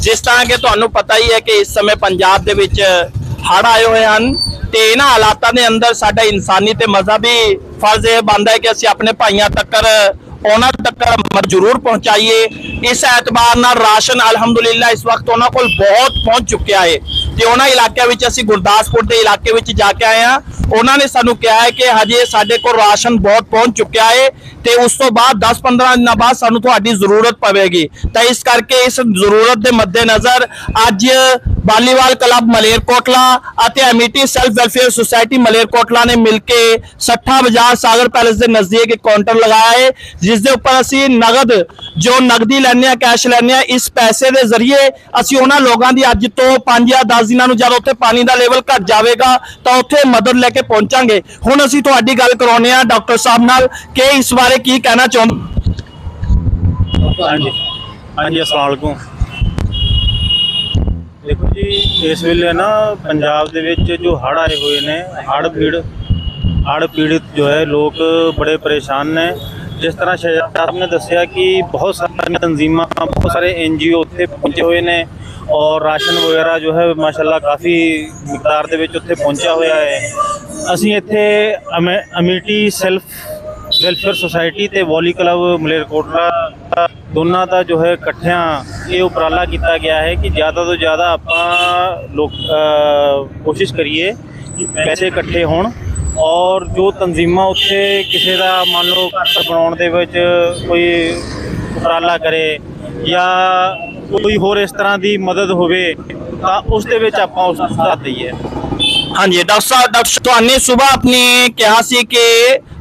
ਜਿਸ ਤਰ੍ਹਾਂ ਕਿ ਤੁਹਾਨੂੰ ਪਤਾ ਹੀ ਹੈ ਕਿ ਇਸ ਸਮੇਂ ਪੰਜਾਬ ਦੇ ਵਿੱਚ ਹੜ੍ਹ ਆਏ ਹੋਏ ਹਨ ਤੇ ਇਹਨਾਂ ਹਾਲਾਤਾਂ ਦੇ ਅੰਦਰ ਸਾਡਾ ਇਨਸਾਨੀ ਤੇ ਮਜ਼ਹਬੀ ਫਰਜ਼ ਇਹ ਬਣਦਾ ਹੈ ਕਿ ਅਸੀਂ ਆਪਣੇ ਭਾਈਆਂ ਤੱਕ ਉਹਨਾਂ ਤੱਕ ਮਦਦ ਜ਼ਰੂਰ ਪਹੁੰਚਾਈਏ। ਇਸ ਐਤਬਾਰ ਨਾਲ ਰਾਸ਼ਨ ਅਲਹਮਦੁਲਿਲਾ ਇਸ ਵਕਤ ਉਹਨਾਂ ਕੋਲ ਬਹੁਤ ਪਹੁੰਚ ਚੁੱਕਿਆ ਹੈ। ਤੇ ਉਹਨਾਂ ਇਲਾਕਿਆਂ ਵਿੱਚ ਅਸੀਂ ਗੁਰਦਾਸਪੁਰ ਦੇ ਇਲਾਕੇ ਵਿੱਚ ਜਾ ਕੇ ਆਏ ਹਾਂ। ਉਹਨਾਂ ਨੇ ਸਾਨੂੰ ਕਿਹਾ ਹੈ ਕਿ ਹਜੇ ਸਾਡੇ ਕੋਲ ਰਾਸ਼ਨ ਬਹੁਤ ਪਹੁੰਚ ਚੁੱਕਿਆ ਹੈ ਤੇ ਉਸ ਤੋਂ ਬਾਅਦ 10-15 ਦਿਨਾਂ ਬਾਅਦ ਸਾਨੂੰ ਤੁਹਾਡੀ ਜ਼ਰੂਰਤ ਪਵੇਗੀ। ਤਾਂ ਇਸ ਕਰਕੇ ਇਸ ਜ਼ਰੂਰਤ ਦੇ ਮੱਦੇਨਜ਼ਰ ਅੱਜ ਬਾਲੀਵਾਲ ਕਲੱਬ ਮਲੇਰਕੋਟਲਾ ਅਤੇ Amity self welfare society Malerkotla ਨੇ ਮਿਲ ਕੇ ਸੱਠਾ ਬਾਜ਼ਾਰ ਸਾਗਰ ਪੈਲੇਸ ਦੇ ਨਜ਼ਦੀਕ ਇੱਕ ਕਾਊਂਟਰ ਲਗਾਇਆ ਹੈ, ਜਿਸ ਦੇ ਉੱਪਰ ਅਸੀਂ ਨਗਦ ਜੋ ਨਗਦੀ ਲੈਣੇ ਆ ਕੈਸ਼ ਲੈਣੇ ਆ ਇਸ ਪੈਸੇ ਦੇ ਜ਼ਰੀਏ ਅਸੀਂ ਉਹਨਾਂ ਲੋਕਾਂ ਦੀ ਅੱਜ ਤੋਂ 5 ਜਾਂ 10 ਦਿਨਾਂ ਨੂੰ ਜਦ ਉੱਥੇ ਪਾਣੀ ਦਾ ਲੈਵਲ ਘਟ ਜਾਵੇਗਾ, ਤਾਂ ਉੱਥੇ ਮਦਦ ਲੈ ਕੇ ਪਹੁੰਚਾਂਗੇ। ਹੁਣ ਅਸੀਂ ਤੁਹਾਡੀ ਗੱਲ ਕਰਾਉਨੇ ਆ ਡਾਕਟਰ ਸਾਹਿਬ ਨਾਲ, ਕਿ ਇਸ ਬਾਰੇ ਕੀ ਕਹਿਣਾ ਚਾਹੁੰਦੇ? ਹਾਂਜੀ। ਹਾਂਜੀ, ਅਸਲਾਮ ਵਾਲੇਕੁਮ ਦੇਖੋ ਜੀ, ਇਸ ਵੇਲੇ ਨਾ ਪੰਜਾਬ ਦੇ ਵਿੱਚ ਜੋ ਹੜ੍ਹ ਆਏ ਹੋਏ ਨੇ, ਹੜ੍ਹ ਪੀੜ ਹੜ੍ਹ ਪੀੜਿਤ ਜੋ ਹੈ, ਲੋਕ ਬੜੇ ਪਰੇਸ਼ਾਨ ਨੇ। ਜਿਸ ਤਰ੍ਹਾਂ ਸ਼ਹਿਜ਼ਾਦ ਸਾਹਿਬ ਨੇ ਦੱਸਿਆ ਕਿ ਬਹੁਤ ਸਾਰੀਆਂ ਤਨਜ਼ੀਮਾਂ, ਬਹੁਤ ਸਾਰੇ ਐਨਜੀਓ ਉੱਥੇ ਪਹੁੰਚੇ ਹੋਏ ਨੇ ਔਰ ਰਾਸ਼ਨ ਵਗੈਰਾ ਜੋ ਹੈ, ਮਾਸ਼ਾਅੱਲਾ ਕਾਫੀ ਮਿਕਦਾਰ ਦੇ ਵਿੱਚ ਉੱਥੇ ਪਹੁੰਚਿਆ ਹੋਇਆ ਹੈ। ਅਸੀਂ ਇੱਥੇ ਅਮੇ- ਅਮੇਟੀ ਸੈਲਫ ਵੈਲਫੇਅਰ ਸੁਸਾਇਟੀ ਤੇ ਵੋਲੀ ਕਲੱਬ ਮਲੇਰਕੋਟਲਾ ਦੋਨਾਂ ਦਾ ਜੋ ਹੈ ਇਕੱਠਿਆਂ ਇਹ ਉਪਰਾਲਾ ਕੀਤਾ ਗਿਆ ਹੈ ਕਿ ਜ਼ਿਆਦਾ ਤੋਂ ਜ਼ਿਆਦਾ ਆਪਾਂ ਲੋਕ ਕੋਸ਼ਿਸ਼ ਕਰੀਏ ਕਿ ਪੈਸੇ ਇਕੱਠੇ ਹੋਣ ਔਰ ਜੋ ਤਨਜ਼ੀਮਾਂ ਉੱਥੇ ਕਿਸੇ ਦਾ ਮੰਨ ਲਓ ਘਰ ਬਣਾਉਣ ਦੇ ਵਿੱਚ ਕੋਈ ਉਪਰਾਲਾ ਕਰੇ ਜਾਂ ਕੋਈ ਹੋਰ ਇਸ ਤਰ੍ਹਾਂ ਦੀ ਮਦਦ ਹੋਵੇ ਤਾਂ ਉਸ ਦੇ ਵਿੱਚ ਆਪਾਂ ਉਸ ਦਾ ਸਾਥ ਦਈਏ। ਹਾਂਜੀ, ਡਾਕਟਰ ਸਾਹਿਬ, ਡਾਕਟਰ ਤੁਹਾਨੂੰ ਸਵੇਰ ਆਪਣੀ ਕਿਹਾ ਸੀ ਕਿ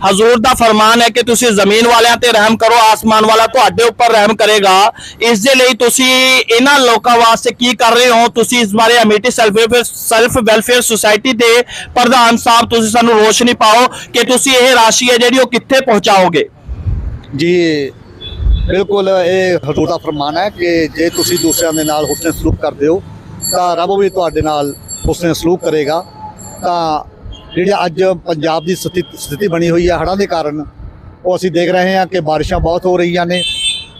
ਹਜ਼ੂਰ ਦਾ ਫਰਮਾਨ ਹੈ ਕਿ ਤੁਸੀਂ ਜ਼ਮੀਨ ਵਾਲਿਆਂ ਤੇ ਰਹਿਮ ਕਰੋ, ਆਸਮਾਨ ਵਾਲਾ ਤੁਹਾਡੇ ਉੱਪਰ ਰਹਿਮ ਕਰੇਗਾ। ਇਸ ਦੇ ਲਈ ਤੁਸੀਂ ਇਹਨਾਂ ਲੋਕਾਂ ਵਾਸਤੇ ਕੀ ਕਰ ਰਹੇ ਹੋ? ਤੁਸੀਂ ਇਸ ਬਾਰੇ Amity self self welfare society ਦੇ ਪ੍ਰਧਾਨ ਸਾਹਿਬ, ਤੁਸੀਂ ਸਾਨੂੰ ਰੋਸ਼ਨੀ ਪਾਓ ਕਿ ਤੁਸੀਂ ਇਹ ਰਾਸ਼ੀ ਹੈ ਜਿਹੜੀ ਉਹ ਕਿੱਥੇ ਪਹੁੰਚਾਓਗੇ? ਜੀ, ਬਿਲਕੁਲ ਇਹ ਹਜ਼ੂਰ ਦਾ ਫਰਮਾਨ ਹੈ ਕਿ ਜੇ ਤੁਸੀਂ ਦੂਸਰਿਆਂ ਦੇ ਨਾਲ ਹੁਸਨ ਸਲੂਕ ਕਰਦੇ ਹੋ, ਤਾਂ ਰੱਬ ਵੀ ਤੁਹਾਡੇ ਨਾਲ ਹੁਸਨ ਸਲੂਕ ਕਰੇਗਾ। ਤਾਂ ਜਿਹੜੀ ਅੱਜ ਪੰਜਾਬ ਦੀ ਸਥਿ- ਸਥਿਤੀ ਬਣੀ ਹੋਈ ਹੈ ਹੜ੍ਹਾਂ ਦੇ ਕਾਰਨ, ਉਹ ਅਸੀਂ ਦੇਖ ਰਹੇ ਹਾਂ ਕਿ ਬਾਰਿਸ਼ਾਂ ਬਹੁਤ ਹੋ ਰਹੀਆਂ ਨੇ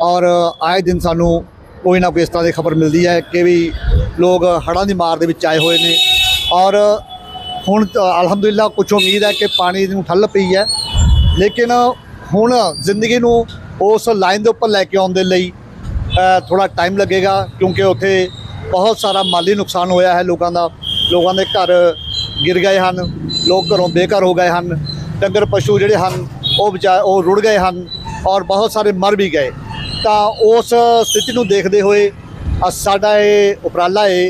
ਔਰ ਆਏ ਦਿਨ ਸਾਨੂੰ ਕੋਈ ਨਾ ਕੋਈ ਇਸ ਤਰ੍ਹਾਂ ਦੀ ਖਬਰ ਮਿਲਦੀ ਹੈ ਕਿ ਵੀ ਲੋਕ ਹੜ੍ਹਾਂ ਦੀ ਮਾਰ ਦੇ ਵਿੱਚ ਆਏ ਹੋਏ ਨੇ ਔਰ ਹੁਣ ਤਾਂ ਅਲਹਮਦੁਲਿਲਾ ਕੁਝ ਉਮੀਦ ਹੈ ਕਿ ਪਾਣੀ ਨੂੰ ਠੱਲ ਪਈ ਹੈ, ਲੇਕਿਨ ਹੁਣ ਜ਼ਿੰਦਗੀ ਨੂੰ ਉਸ ਲਾਈਨ ਦੇ ਉੱਪਰ ਲੈ ਕੇ ਆਉਣ ਦੇ ਲਈ ਥੋੜਾ ਟਾਈਮ ਲੱਗੇਗਾ ਕਿਉਂਕਿ ਉੱਥੇ ਬਹੁਤ ਸਾਰਾ ਮਾਲੀ ਨੁਕਸਾਨ ਹੋਇਆ ਹੈ ਲੋਕਾਂ ਦਾ, ਲੋਕਾਂ ਦੇ ਘਰ ਗਿਰ ਗਏ ਹਨ, ਲੋਕ ਘਰੋਂ ਬੇਘਰ ਹੋ ਗਏ ਹਨ, ਡੰਗਰ ਪਸ਼ੂ ਜਿਹੜੇ ਹਨ, ਉਹ ਵਿਚਾਰ ਉਹ ਰੁੜ ਗਏ ਹਨ ਔਰ ਬਹੁਤ ਸਾਰੇ ਮਰ ਵੀ ਗਏ। ਤਾਂ ਉਸ ਸਥਿਤੀ ਨੂੰ ਦੇਖਦੇ ਹੋਏ ਸਾਡਾ ਇਹ ਉਪਰਾਲਾ ਹੈ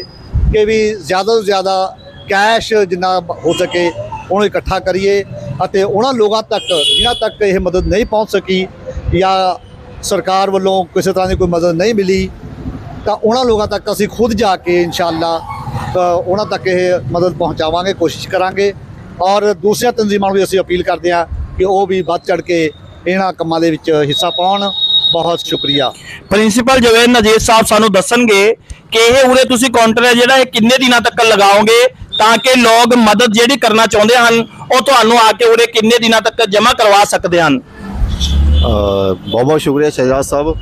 ਕਿ ਵੀ ਜ਼ਿਆਦਾ ਤੋਂ ਜ਼ਿਆਦਾ ਕੈਸ਼ ਜਿੰਨਾ ਹੋ ਸਕੇ ਉਹਨੂੰ ਇਕੱਠਾ ਕਰੀਏ ਅਤੇ ਉਹਨਾਂ ਲੋਕਾਂ ਤੱਕ, ਜਿਨ੍ਹਾਂ ਤੱਕ ਇਹ ਮਦਦ ਨਹੀਂ ਪਹੁੰਚ ਸਕੀ ਜਾਂ ਸਰਕਾਰ ਵੱਲੋਂ ਕਿਸੇ ਤਰ੍ਹਾਂ ਦੀ ਕੋਈ ਮਦਦ ਨਹੀਂ ਮਿਲੀ, ਤਾਂ ਉਹਨਾਂ ਲੋਕਾਂ ਤੱਕ ਅਸੀਂ ਖੁਦ ਜਾ ਕੇ ਇਨਸ਼ਾਅੱਲਾ ਉਹਨਾਂ ਤੱਕ ਇਹ ਮਦਦ ਪਹੁੰਚਾਵਾਂਗੇ ਕੋਸ਼ਿਸ਼ ਕਰਾਂਗੇ। ਔਰ ਦੂਸਰੀਆਂ ਤਨਜ਼ੀਮਾਂ ਨੂੰ ਵੀ ਅਸੀਂ ਅਪੀਲ ਕਰਦੇ ਹਾਂ ਕਿ ਉਹ ਵੀ ਵੱਧ ਚੜ ਕੇ ਇਹਨਾਂ ਕੰਮਾਂ ਦੇ ਵਿੱਚ ਹਿੱਸਾ ਪਾਉਣ। ਬਹੁਤ ਸ਼ੁਕਰੀਆ। ਪ੍ਰਿੰਸੀਪਲ ਜਵੇਦ ਨਜੀਰ ਸਾਹਿਬ ਸਾਨੂੰ ਦੱਸਣਗੇ ਕਿ ਇਹ ਉਰੇ ਤੁਸੀਂ ਕਾਊਂਟਰ ਹੈ ਜਿਹੜਾ ਇਹ ਕਿੰਨੇ ਦਿਨਾਂ ਤੱਕ ਲਗਾਓਗੇ ਤਾਂ ਕਿ ਲੋਕ ਮਦਦ ਜਿਹੜੀ ਕਰਨਾ ਚਾਹੁੰਦੇ ਹਨ ਉਹ ਤੁਹਾਨੂੰ ਆ ਕੇ ਉਰੇ ਕਿੰਨੇ ਦਿਨਾਂ ਤੱਕ ਜਮ੍ਹਾਂ ਕਰਵਾ ਸਕਦੇ ਹਨ? ਬਹੁਤ ਬਹੁਤ ਸ਼ੁਕਰੀਆ ਸ਼ਹਿਜਾਦ ਸਾਹਿਬ।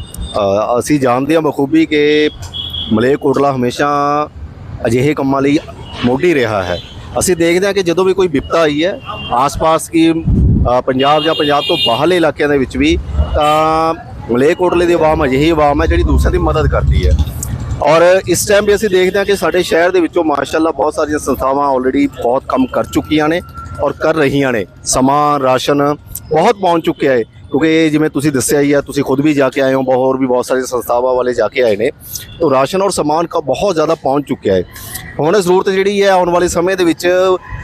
ਅਸੀਂ ਜਾਣਦੇ ਹਾਂ ਬਖੂਬੀ ਕਿ ਮਲੇਰਕੋਟਲਾ ਹਮੇਸ਼ਾ ਅਜਿਹੇ ਕੰਮਾਂ ਲਈ ਮੋਢੀ ਰਿਹਾ ਹੈ। ਅਸੀਂ ਦੇਖਦੇ ਹਾਂ ਕਿ ਜਦੋਂ ਵੀ ਕੋਈ ਵਿਪਤਾ ਆਈ ਹੈ, ਆਸ-ਪਾਸ ਕੀ ਪੰਜਾਬ ਜਾਂ ਪੰਜਾਬ ਤੋਂ ਬਾਹਰਲੇ ਇਲਾਕਿਆਂ ਦੇ ਵਿੱਚ ਵੀ, ਤਾਂ ਮਲੇਰਕੋਟਲੇ ਦੀ ਆਵਾਮ ਅਜਿਹੀ ਆਵਾਮ ਹੈ ਜਿਹੜੀ ਦੂਸਰਿਆਂ ਦੀ ਮਦਦ ਕਰਦੀ ਹੈ। ਔਰ ਇਸ ਟਾਈਮ ਵੀ ਅਸੀਂ ਦੇਖਦੇ ਹਾਂ ਕਿ ਸਾਡੇ ਸ਼ਹਿਰ ਦੇ ਵਿੱਚੋਂ ਮਾਸ਼ਾਅੱਲਾ ਬਹੁਤ ਸਾਰੀਆਂ ਸੰਸਥਾਵਾਂ ਆਲਰੇਡੀ ਬਹੁਤ ਕੰਮ ਕਰ ਚੁੱਕੀਆਂ ਨੇ ਔਰ ਕਰ ਰਹੀਆਂ ਨੇ। ਸਮਾਂ, ਰਾਸ਼ਨ ਬਹੁਤ ਪਹੁੰਚ ਚੁੱਕਿਆ ਹੈ। ਕਿਉਂਕਿ ਜਿਵੇਂ ਤੁਸੀਂ ਦੱਸਿਆ ਹੀ ਆ, ਤੁਸੀਂ ਖੁਦ ਵੀ ਜਾ ਕੇ ਆਏ ਹੋ, ਬਹੁਤ ਹੋਰ ਵੀ ਬਹੁਤ ਸਾਰੇ ਸੰਸਥਾਵਾਂ ਵਾਲੇ ਜਾ ਕੇ ਆਏ ਨੇ। ਤਾਂ ਰਾਸ਼ਨ ਔਰ ਸਮਾਨ ਕਾ ਬਹੁਤ ਜ਼ਿਆਦਾ ਪਹੁੰਚ ਚੁੱਕਿਆ ਹੈ। ਹੁਣ ਜ਼ਰੂਰਤ ਜਿਹੜੀ ਹੈ, ਆਉਣ ਵਾਲੇ ਸਮੇਂ ਦੇ ਵਿੱਚ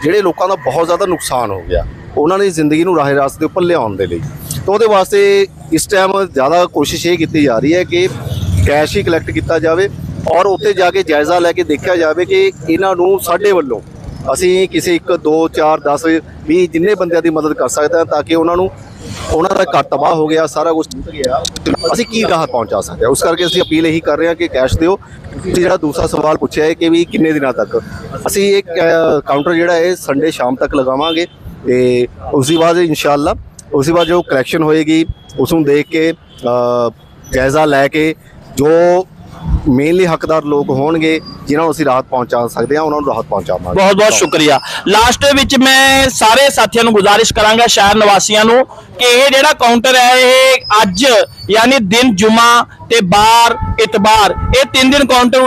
ਜਿਹੜੇ ਲੋਕਾਂ ਦਾ ਬਹੁਤ ਜ਼ਿਆਦਾ ਨੁਕਸਾਨ ਹੋ ਗਿਆ, ਉਹਨਾਂ ਦੀ ਜ਼ਿੰਦਗੀ ਨੂੰ ਰਾਹੇ ਰਾਸਤੇ ਉੱਪਰ ਲਿਆਉਣ ਦੇ ਲਈ। ਤਾਂ ਉਹਦੇ ਵਾਸਤੇ ਇਸ ਟਾਈਮ ਜ਼ਿਆਦਾ ਕੋਸ਼ਿਸ਼ ਇਹ ਕੀਤੀ ਜਾ ਰਹੀ ਹੈ ਕਿ ਕੈਸ਼ ਹੀ ਕਲੈਕਟ ਕੀਤਾ ਜਾਵੇ ਔਰ ਉੱਥੇ ਜਾ ਕੇ ਜਾਇਜ਼ਾ ਲੈ ਕੇ ਦੇਖਿਆ ਜਾਵੇ ਕਿ ਇਹਨਾਂ ਨੂੰ ਸਾਡੇ ਵੱਲੋਂ ਅਸੀਂ ਕਿਸੇ 1 2 4 10 20 ਜਿੰਨੇ ਬੰਦਿਆਂ ਦੀ ਮਦਦ ਕਰ ਸਕਦੇ ਹਾਂ ਤਾਂ ਕਿ ਉਹਨਾਂ ਨੂੰ ਉਹਨਾਂ ਦਾ ਘਰ ਤਬਾਹ ਹੋ ਗਿਆ, ਸਾਰਾ ਕੁਝ ਟੁੱਟ ਗਿਆ। ਅਸੀਂ ਕੀ ਰਾਹਤ ਪਹੁੰਚਾ ਸਕਦੇ ਹਾਂ? ਉਸ ਕਰਕੇ ਅਸੀਂ ਅਪੀਲ ਇਹੀ ਕਰ ਰਹੇ ਹਾਂ ਕਿ ਕੈਸ਼ ਦਿਓ। ਤੁਸੀਂ ਜਿਹੜਾ ਦੂਸਰਾ ਸਵਾਲ ਪੁੱਛਿਆ ਹੈ ਕਿ ਵੀ ਕਿੰਨੇ ਦਿਨਾਂ ਤੱਕ? ਅਸੀਂ ਇੱਕ ਕਾਊਂਟਰ ਜਿਹੜਾ ਹੈ ਸੰਡੇ ਸ਼ਾਮ ਤੱਕ ਲਗਾਵਾਂਗੇ ਤੇ ਉਸ ਦੀ ਬਾਅਦ ਇਨਸ਼ਾਅੱਲਾ ਉਸ ਦੀ ਬਾਅਦ ਜੋ ਕਲੈਕਸ਼ਨ ਹੋਏਗੀ ਉਸ ਨੂੰ ਦੇਖ ਕੇ ਜਾਇਜ਼ਾ ਲੈ ਕੇ ਜੋ ਮੇਨਲੀ ਹੱਕਦਾਰ ਲੋਕ ਹੋਣਗੇ ਜਿਨ੍ਹਾਂ ਨੂੰ ਅਸੀਂ ਰਾਹਤ ਪਹੁੰਚਾ ਸਕਦੇ ਹਾਂ ਉਹਨਾਂ ਨੂੰ ਰਾਹਤ ਪਹੁੰਚਾਵਾਂਗੇ ਬਹੁਤ ਬਹੁਤ ਸ਼ੁਕਰੀਆ। ਲਾਸਟ ਦੇ ਵਿੱਚ ਮੈਂ ਸਾਰੇ ਸਾਥੀਆਂ ਨੂੰ ਗੁਜ਼ਾਰਿਸ਼ ਕਰਾਂਗਾ ਸ਼ਹਿਰ ਨਿਵਾਸੀਆਂ ਨੂੰ ਕਿ ਇਹ ਜਿਹੜਾ ਕਾਊਂਟਰ ਹੈ ਇਹ ਅੱਜ ਯਾਨੀ ਦਿਨ ਜੁਮਾ बार इतबार तीन दिन काउंटर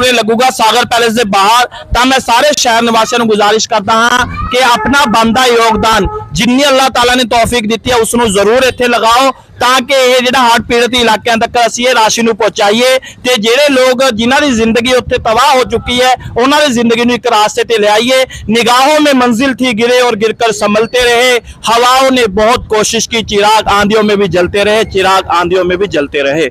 सागर पैलेस निवासियों को राशि पहुँचाइए। तो लोग जिन्हों की ज़िंदगी उबाह हो चुकी है उन्होंने ज़िंदगी एक रास्ते से लियाइए निगाहों में मंजिल थी गिरे और गिर कर संभलते रहे। हवाओं ने बहुत कोशिश की, चिराग आंधियों में भी जलते रहे, चिराग आंधियों में भी जलते रहे।